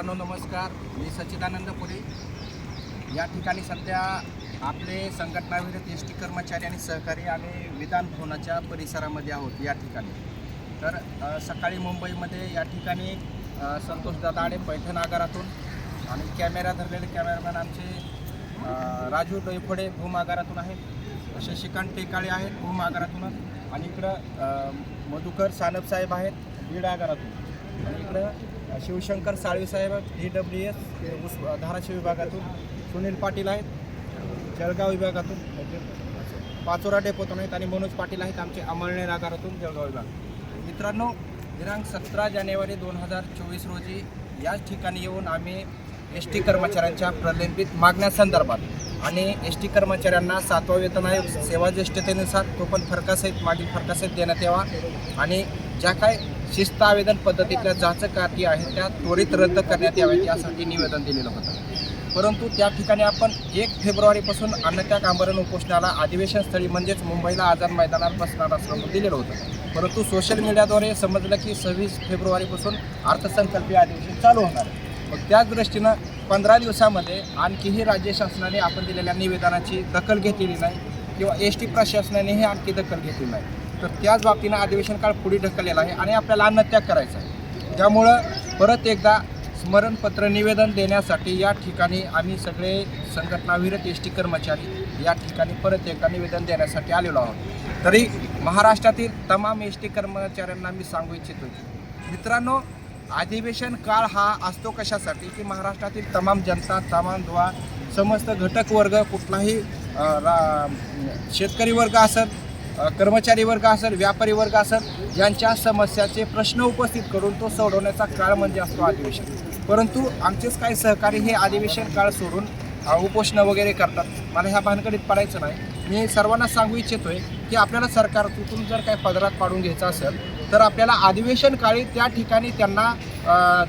मित्रांनो नमस्कार. मी सच्चिदानंद पुरी. या ठिकाणी सध्या आपले संघटनाविरत एस टी कर्मचारी आणि सहकारी आम्ही विधान भवनाच्या परिसरामध्ये आहोत या ठिकाणी. तर सकाळी मुंबईमध्ये या ठिकाणी संतोष दादाडे पैठण आगारातून आणि कॅमेरा धरलेले कॅमेरामॅन आमचे राजू डोईफोडे भूम आगारातून आहेत. शशिकांत टेकाळे आहेत भूम आगारातूनच आणि इकडं मधुकर सानप साहेब आहेत बीड आगारातून. आणि इकडं Shivshankar Salvi saheb D W S Dharashiv विभागातून. सुनील पाटील आहेत जळगाव विभागातून. पाचोरा डेपोतून आहेत आणि मनोज पाटील आहेत आमचे अमळनेर आगारातून जळगाव विभाग. मित्रांनो दिनांक सतरा जानेवारी दोन हजार चोवीस रोजी याच ठिकाणी येऊन आम्ही एस टी कर्मचाऱ्यांच्या प्रलंबित मागण्यासंदर्भात आणि एस टी कर्मचाऱ्यांना सातवा वेतन आयोग सेवा ज्येष्ठतेनुसार तो पण फरकासहित मागील फरकासहित देण्यात यावा. आणि ज्या काय शिस्त आवेदन पद्धतीतल्या जाचक अटी आहेत त्या त्वरित रद्द करण्यात याव्यात यासाठी निवेदन दिलेलं होतं. परंतु त्या ठिकाणी आपण एक फेब्रुवारीपासून अन्नत्याग आंदोलन उपोषणाला अधिवेशन स्थळी म्हणजेच मुंबईला आझाद मैदानात बसणार असल्यामुळे दिलेलं होतं. परंतु सोशल मीडियाद्वारे समजलं की सव्वीस फेब्रुवारीपासून अर्थसंकल्पीय अधिवेशन चालू होणार आहे. मग त्याच दृष्टीनं पंधरा दिवसामध्ये आणखीही राज्य शासनाने आपण दिलेल्या निवेदनाची दखल घेतलेली नाही किंवा एस टी प्रशासनानेही आणखी दखल घेतली नाही. तर त्याच बाबतीनं अधिवेशन काळ पुढे ढकललेला आहे आणि आपल्याला अन्नत्याग करायचा आहे. त्यामुळं परत एकदा स्मरणपत्र निवेदन देण्यासाठी या ठिकाणी आम्ही सगळे संघटनाविरत एस टी कर्मचारी या ठिकाणी परत एकदा निवेदन देण्यासाठी आलेलो आहोत. तरी महाराष्ट्रातील तमाम एस टी कर्मचाऱ्यांना मी सांगू इच्छितो मित्रांनो अधिवेशन काळ हा असतो कशासाठी की महाराष्ट्रातील तमाम जनता तमाम दुवा समस्त घटक वर्ग कुठलाही रा- शेतकरी वर्ग असेल कर्मचारी वर्ग असेल व्यापारी वर्ग असेल यांच्या समस्याचे प्रश्न उपस्थित करून तो सोडवण्याचा काळ म्हणजे असतो अधिवेशन. परंतु आमचेच काही सहकारी हे अधिवेशन काळ सोडून उपोषण उपोषणं वगैरे करतात. मला ह्या भानगडीत पडायचं नाही. मी सर्वांना सांगू इच्छितोय की आपल्याला सरकारतून जर काही पदरात पाडून घ्यायचं असेल तर आपल्याला अधिवेशन काळी त्या ठिकाणी त्यांना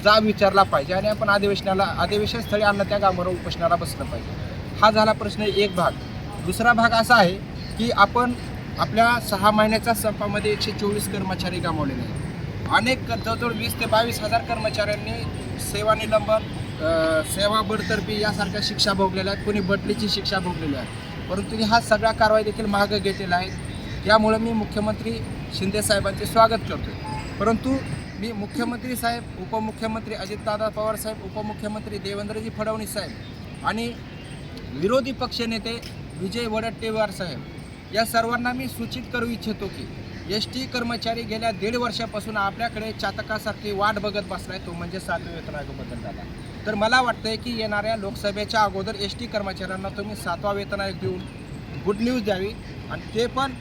जा विचारला पाहिजे आणि आपण अधिवेशनाला अधिवेशन स्थळी अन्न त्या गावावर उपोषणाला बसलं पाहिजे. हा झाला प्रश्न एक भाग. दुसरा भाग असा आहे की आपण आपल्या सहा महिन्याच्या संपामध्ये एकशे चोवीस कर्मचारी गमावलेले आहेत. अनेक जवळजवळ वीस ते बावीस हजार कर्मचाऱ्यांनी सेवानिलंबन सेवा बडतर्फी यासारख्या शिक्षा भोगलेल्या आहेत. कोणी बटलीची शिक्षा भोगलेली आहे. परंतु ह्या सगळ्या कारवाई देखील मागं घेतलेल्या आहेत. त्यामुळं मी मुख्यमंत्री शिंदे साहेबांचे स्वागत करतो परंतु मी मुख्यमंत्री साहेब उपमुख्यमंत्री अजितदादा पवार साहेब उपमुख्यमंत्री देवेंद्रजी फडणवीस साहेब आणि विरोधी पक्षनेते विजय वडट्टेवार साहेब या सर्वांना मी सूचित करू इच्छितो की एस टी कर्मचारी गेल्या दीड वर्षापासून आपल्याकडे चातकासारखी वाट बघत बसलाय तो म्हणजे सातव्या वेतन बदल झाला. तर मला वाटतंय की येणाऱ्या लोकसभेच्या अगोदर एस टी कर्मचाऱ्यांना तुम्ही सातवा वेतन आयोग देऊन गुड न्यूज द्यावी. आणि ते पण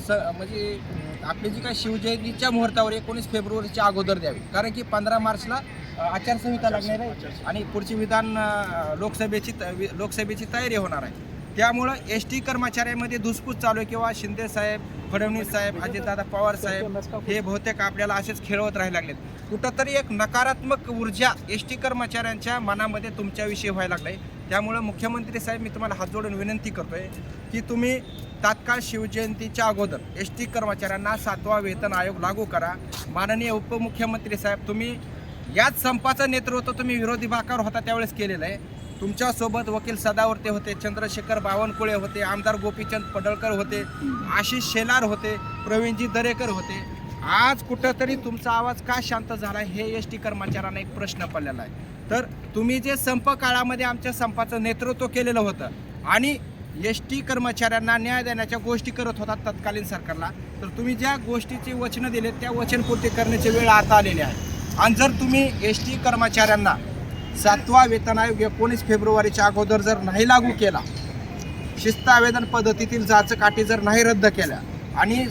स म्हणजे आपली जी काय शिवजयंतीच्या मुहूर्तावर एकोणीस फेब्रुवारीच्या अगोदर द्यावी. कारण की पंधरा मार्चला आचारसंहिता लागणार आहे आणि पुढची विधान लोकसभेची त- वि- लोकसभेची तयारी होणार आहे. त्यामुळं एस टी कर्मचाऱ्यांमध्ये धुसफूस चालू आहे किंवा शिंदे साहेब फडणवीस साहेब अजितदादा पवार साहेब हे बहुतेक आपल्याला असेच खेळवत राहायला लागलेत. कुठंतरी एक नकारात्मक ऊर्जा एस टी कर्मचाऱ्यांच्या मनामध्ये तुमच्याविषयी व्हायला लागलाय. त्यामुळं मुख्यमंत्री साहेब मी तुम्हाला हात जोडून विनंती करतोय की तुम्ही तात्काळ शिवजयंतीच्या अगोदर एस टी कर्मचाऱ्यांना सातवा वेतन आयोग लागू करा. माननीय उपमुख्यमंत्री साहेब तुम्ही याच संपाचं नेतृत्व तुम्ही विरोधी भागावर होता त्यावेळेस केलेलं आहे. तुमच्यासोबत वकील सदावर्ते होते चंद्रशेखर बावनकुळे होते आमदार गोपीचंद पडळकर होते आशिष शेलार होते प्रवीणजी दरेकर होते. आज कुठंतरी तुमचा आवाज का शांत झाला हे एस टी कर्मचाऱ्यांना एक प्रश्न पडलेला आहे. तर तुम्ही जे संप काळामध्ये आमच्या संपाचं नेतृत्व केलेलं होतं आणि एस टी कर्मचाऱ्यांना न्याय देण्याच्या गोष्टी करत होता तत्कालीन सरकारला तर तुम्ही ज्या गोष्टीची वचनं दिलेत त्या वचनपूर्ती करण्याची वेळ आता आलेली आहे. आणि जर तुम्ही एस टी कर्मचाऱ्यांना सातवा वेतन आयोग एकोणीस फेब्रुवारीच्या अगोदर जर नाही लागू केला शिस्त आवेदन पद्धतीतील जाचकाठी जर नाही रद्द केल्या आणि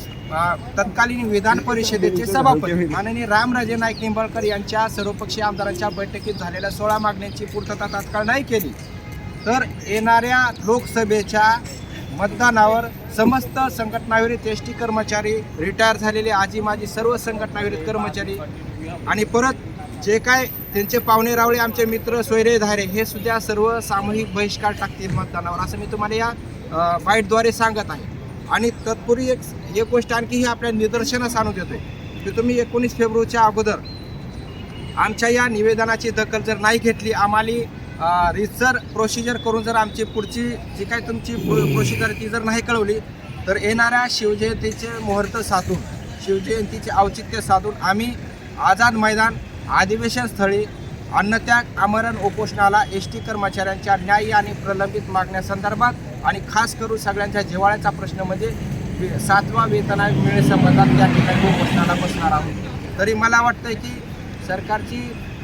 तत्कालीन विधान परिषदेचे सभापती माननीय रामराजे नाईक निंबाळकर यांच्या सर्वपक्षीय आमदारांच्या बैठकीत झालेल्या सोळा मागण्यांची पूर्तता तात्काळ नाही केली तर येणाऱ्या लोकसभेच्या मतदानावर समस्त संघटनाविरुद्ध एस टी कर्मचारी रिटायर झालेले आजी माजी सर्व संघटनाविरुद्ध कर्मचारी आणि परत जे काय त्यांचे पाहुणे रावळे आमचे मित्र सोयरे धारे हे सुद्धा सर्व सामूहिक बहिष्कार टाकतील मतदानावर. असं मी तुम्हाला या बाईटद्वारे सांगत आहे. आणि तत्पूर्वी एक एक गोष्ट आणखी ही आपल्या निदर्शनास आणून देतोय. की तुम्ही एकोणीस फेब्रुवारीच्या अगोदर आमच्या या निवेदनाची दखल जर नाही घेतली आम्हाला रिसर प्रोसिजर करून जर आमची पुढची जी काय तुमची प्रोसिजर ती जर नाही कळवली तर येणाऱ्या शिवजयंतीचे मुहूर्त साधून शिवजयंतीचे औचित्य साधून आम्ही आझाद मैदान अधिवेशन स्थळी अन्नत्याग आमरण उपोषणाला एस टी कर्मचाऱ्यांच्या न्याय्य आणि प्रलंबित मागण्यासंदर्भात आणि खास करून सगळ्यांच्या जिव्हाळ्याचा प्रश्न म्हणजे सातवा वेतन आयोग मिळे त्या ठिकाणी उपोषणाला बसणार आहोत. तरी मला वाटतं की सरकारची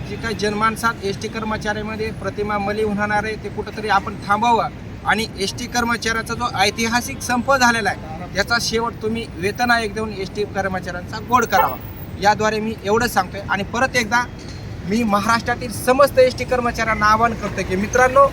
जी काही जनमानसात एस टी कर्मचाऱ्यामध्ये प्रतिमा मली होणार आहे ते कुठंतरी आपण थांबवावं. आणि एस टी कर्मचाऱ्याचा जो ऐतिहासिक संप झालेला आहे याचा शेवट तुम्ही वेतन आयोग देऊन एस टी कर्मचाऱ्यांचा गोड करावा. याद्वारे मी एवढंच सांगतोय. आणि परत एकदा मी महाराष्ट्रातील समस्त एस टी कर्मचाऱ्यांना आवाहन करतो की मित्रांनो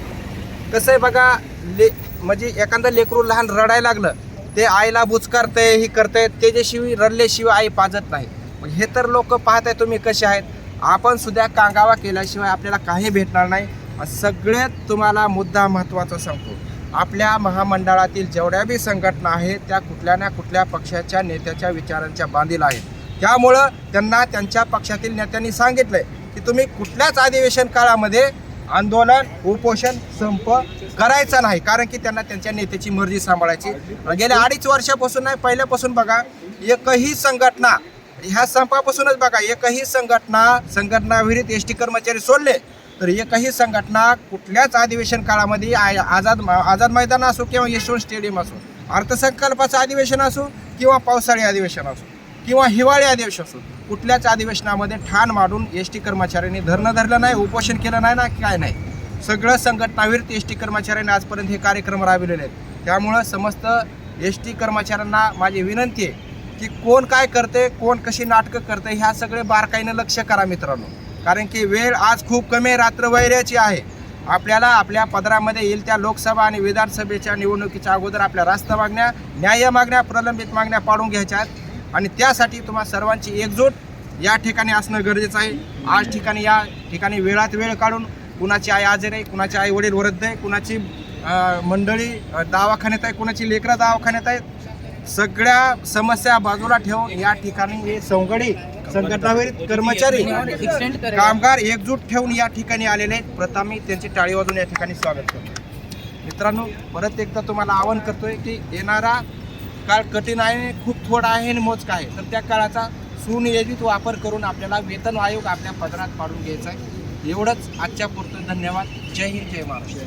कसं आहे बघा ले म्हणजे एखादं लेकरू लहान रडायला लागलं ते आईला बुचकारतंय ही करतंय त्याच्याशिवाय रडल्याशिवाय आई पाजत नाही. मग हे तर लोक पाहताय तुम्ही कसे आहेत. आपण सुद्धा कांगावा केल्याशिवाय आपल्याला काही भेटणार नाही. सगळ्यात तुम्हाला मुद्दा महत्त्वाचा सांगतो. आपल्या महामंडळातील जेवढ्या बी संघटना आहेत त्या कुठल्या ना कुठल्या पक्षाच्या नेत्याच्या विचारांच्या बांधील आहेत. त्यामुळं त्यांना त्यांच्या पक्षातील नेत्यांनी सांगितलंय की तुम्ही कुठल्याच अधिवेशन काळामध्ये आंदोलन उपोषण संप करायचा नाही. कारण की त्यांना त्यांच्या नेत्याची मर्जी सांभाळायची. गेल्या अडीच वर्षापासून नाही पहिल्यापासून बघा एकही संघटना ह्या संपापासूनच बघा एकही संघटना संघटनाविरहित एस टी कर्मचारी सोडले तर एकही संघटना कुठल्याच अधिवेशन काळामध्ये आझाद आझाद मैदान असो किंवा यशवंत स्टेडियम असो अर्थसंकल्पाचं अधिवेशन असो किंवा पावसाळी अधिवेशन असो किंवा हिवाळी अधिवेशन असो कुठल्याच अधिवेशनामध्ये ठाण मांडून एस टी कर्मचाऱ्यांनी धरणं धरलं नाही उपोषण केलं नाही ना काय नाही. सगळं संघटनाविरहित एस टी कर्मचाऱ्यांनी आजपर्यंत हे कार्यक्रम राबविलेले आहेत. त्यामुळं समस्त एस टी कर्मचाऱ्यांना माझी विनंती आहे की कोण काय करते कोण कशी नाटकं करते ह्या सगळे बारकाईनं लक्ष करा मित्रांनो. कारण की वेळ आज खूप कमी रात्र वैऱ्याची आहे. आपल्याला आपल्या पदरामध्ये येईल त्या लोकसभा आणि विधानसभेच्या निवडणुकीच्या अगोदर आपल्या रास्त मागण्या न्याय मागण्या प्रलंबित मागण्या पाडून घ्यायच्या आहेत. आणि त्यासाठी तुम्हा सर्वांची एकजूट या ठिकाणी असणं गरजेचं आहे. आज ठिकाणी या ठिकाणी वेळात वेळ काढून कुणाची आई आजारी आहे कुणाचे आई वडील वृद्ध आहे कुणाची मंडळी दवाखान्यात आहे कुणाची लेकरं दवाखान्यात आहेत सगळ्या समस्या बाजूला ठेवून या ठिकाणी हे सवगडी संघटनावरील कर्मचारी कामगार एकजूट ठेवून या ठिकाणी आलेले आहेत. प्रथम मी त्यांची टाळी वाजून या ठिकाणी स्वागत करतो. मित्रांनो परत एकदा तुम्हाला आवाहन करतोय की येणारा काळ कठीण आहे खूप थोडा आहे आणि मोजका आहे. तर त्या काळाचा सुनियोजित वापर करून आपल्याला वेतन आयोग आपल्या पदरात पाडून घ्यायचा आहे. एवढंच आजच्या पुरतं. धन्यवाद. जय हिंद जय महाराष्ट्र.